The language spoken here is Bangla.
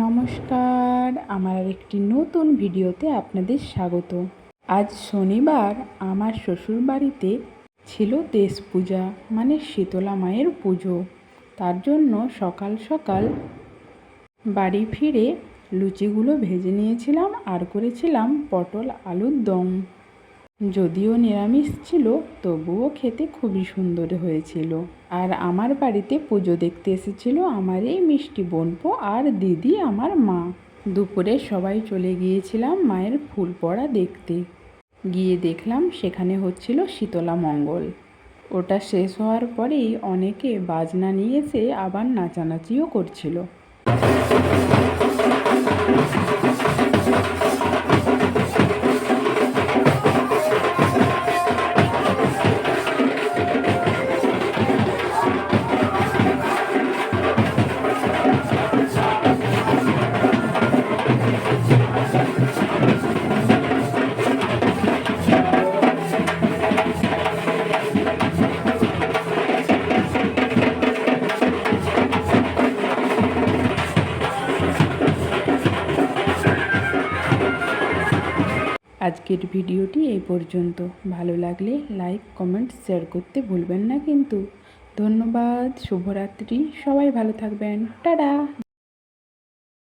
নমস্কার, আমার একটি নতুন ভিডিওতে আপনাদের স্বাগত। আজ শনিবার আমার শ্বশুর বাড়িতে ছিল দেশ পূজা মানে শীতলা মায়ের পুজো। তার জন্য সকাল সকাল বাড়ি ফিরে লুচিগুলো ভেজে নিয়েছিলাম আর করেছিলাম পটল আলুর দম। যদিও নিরামিষ ছিল, তবুও খেতে খুবই সুন্দর হয়েছিল। আর আমার বাড়িতে পুজো দেখতে এসেছিল আমার এই মিষ্টি বোনপো আর দিদি আমার মা। দুপুরে সবাই চলে গিয়েছিলাম মায়ের ফুল পড়া দেখতে। গিয়ে দেখলাম সেখানে হচ্ছিল শীতলা মঙ্গল। ওটা শেষ হওয়ার পরেই অনেকে বাজনা নিয়ে এসে আবার নাচানাচিও করছিল। আজকের ভিডিওটি এই পর্যন্ত। ভালো লাগলে লাইক, কমেন্ট, শেয়ার করতে ভুলবেন না কিন্তু। ধন্যবাদ, শুভরাত্রি, সবাই ভালো থাকবেন। টাটা!